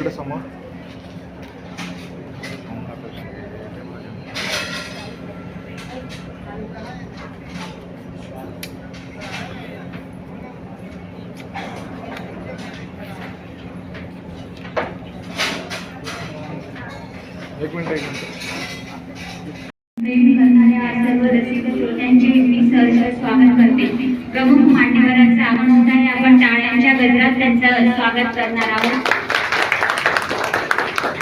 इकडे समोर? एक मिनिट एक मिनिट. प्रेम करणाऱ्या सर्व रसिक श्रोत्यांचे मी सहर्ष स्वागत करते. प्रमुख मान्यवरांचं आगमन आहे. आपण टाळ्यांच्या गजरात त्यांचं स्वागत करणार आहोत.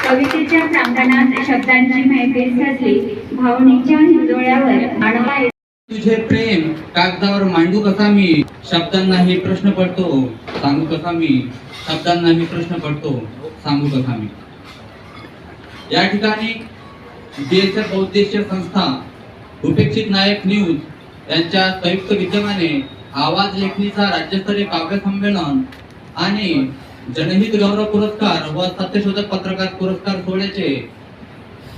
कवितेच्या प्रांगणात शब्दांची मैफिल सजली भावनेच्या हिंदोळ्यावर आडवा तुझे प्रेम कागदावर मांडू कसा मी? शब्दांनाही प्रश्न पडतो सांगू कसा मी? शब्दांनाही प्रश्न पडतो सांगू कसा मी? या ठिकाणी बीएसएफ बहुद्देशीय संस्था उपेक्षित नायक न्यूज यांच्या संयुक्त विद्यमाने आवाज लेखणीचा राज्यस्तरीय काव्य संमेलन आणि जनहित गौरव पुरस्कार व सत्यशोधक पत्रकार पुरस्कार सोहळ्याचे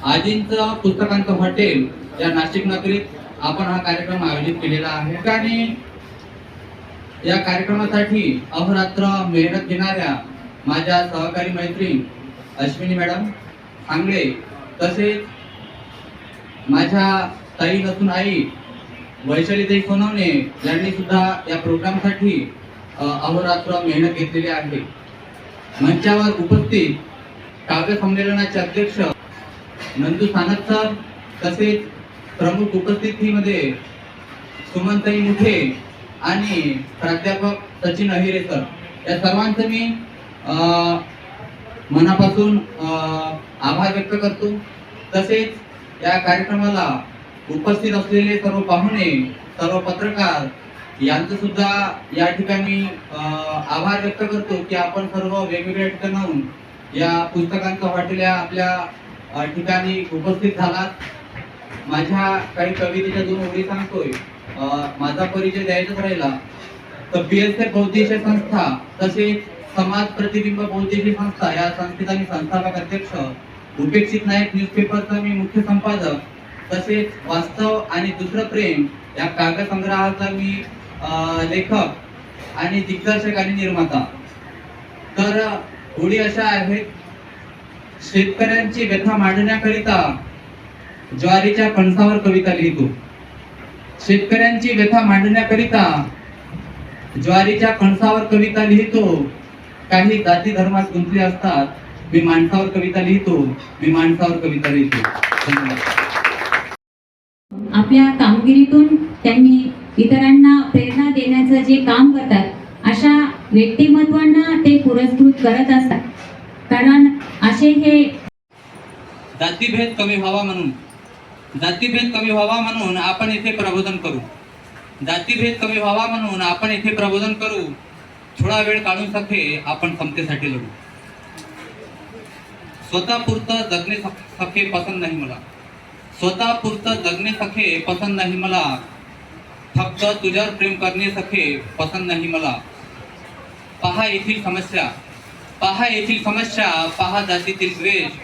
आजींचं पुस्तकांचं हॉटेल या नाशिक नगरीत आपण हा कार्यक्रम आयोजित केलेला आहे. आणि या कार्यक्रमासाठी अहोरात्र मेहनत घेणाऱ्या माझ्या सहकारी मैत्रीण अश्विनी मॅडम सांगळे तसेच माझ्या ताई नसून आई वैशालीताई सोनवणे यांनी सुद्धा या प्रोग्रामसाठी अहोरात्र मेहनत घेतलेली आहे. मंचावर उपस्थित काव्य संमेलनाचे अध्यक्ष नंदू सानप सर तसेच प्रमुख उपस्थितीमध्ये सुमनताई मुठे आणि प्राध्यापक सचिन अहिरे सर. या सर्वांचं मी मनापासून आभार व्यक्त करतो. तसेच या कार्यक्रमाला उपस्थित असलेले सर्व पाहुणे सर्व पत्रकार यांचं सुद्धा या ठिकाणी आभार व्यक्त करतो की आपण सर्व वेगवेगळ्या ठिकाणाहून या पुस्तकांचं हॉटेल या आपल्या ठिकाणी उपस्थित झालात. माझ्या काही कवितेच्या दोन ओळी सांगतोय. माझा परिचय द्यायचाच राहिला. तर बी एस एफ बौद्धिक संस्था तसेच समाज प्रतिबिंब बौद्धिक संस्था या संस्थेचा मी संस्थापक अध्यक्ष उपेक्षित नायक न्यूजपेपरचा मी मुख्य संपादक तसेच वास्तव आणि दुसरं प्रेम या काव्य संग्रहाचा मी लेखक आणि दिग्दर्शक आणि निर्माता. तर होळी अशा आहेत शेतकऱ्यांची व्यथा मांडण्याकरिता ज्वारीच्या कणसावर कविता लिहितो. शेतकऱ्यांची व्यथा मांडण्याकरिता ज्वारीच्या कणसावर कविता लिहितो. काही जाती धर्मात गुंतले असतात मी माणसावर कविता लिहितो मी माणसावर कविता लिहितो. आपल्या कामगिरीतून त्यांनी इतरांना प्रेरणा देण्याचं जे काम करतात अशा व्यक्तिमत्वांना ते पुरस्कृत करत असतात. कारण असे हे जातीभेद कमी व्हावा म्हणून जातीभेद कमी व्हावा म्हणून आपण इथे प्रबोधन करू. जातीभेद कमी व्हावा म्हणून आपण इथे प्रबोधन करू. थोडा वेळ काढून सखे आपण समतेसाठी लढू. स्वतः पुरतं जगणे सखे पसंत नाही मला. स्वतः पुरतं जगणे सखे पसंत नाही मला. फक्त तुझ्यावर प्रेम करणे सखे पसंत नाही मला. पहा येथील समस्या. पहा येथील समस्या. पहा जातीतील द्वेष.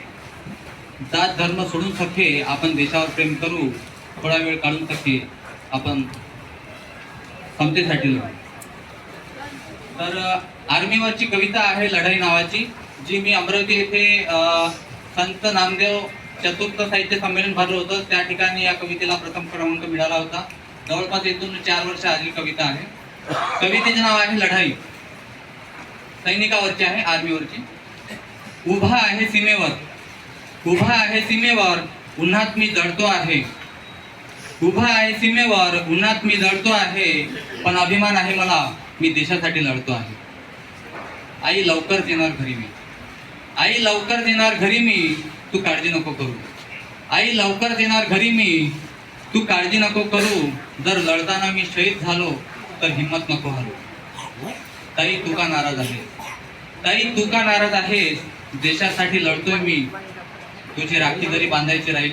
जात धर्म सोडून सखे आपण देशावर प्रेम करू थोडा वेळ काढून सखे आपण समतेसाठी लढू. तर आर्मीवरची कविता आहे लढाई नावाची जी मी अमरावती येथे संत नामदेव चतुर्थ साहित्य संमेलन भरलं होतं. त्या ठिकाणी या कवितेला प्रथम क्रमांक मिळाला होता. जवळपास इथून चार वर्ष आधी कविता आहे. कवितेचे नाव आहे लढाई. सैनिकावरची आहे आर्मीवरची. उभा आहे सीमेवर. उभा आहे सीमेवर उन्हात मी जडतो आहे. उभा आहे सीमेवर उन्हात मी जडतो आहे. पण अभिमान आहे मला मी देशासाठी लढतो आहे. आई लवकर येणार घरी मी. आई लवकर येणार घरी मी. तू काळजी नको करू. आई लवकर येणार घरी मी. तू काळजी नको करू. जर लढताना मी शहीद झालो तर हिंमत नको हरू. ताई तू का नाराज आहे ताई तू का नाराज आहेस? देशासाठी लढतोय मी. तुझी राखी जरी बांधायची राहील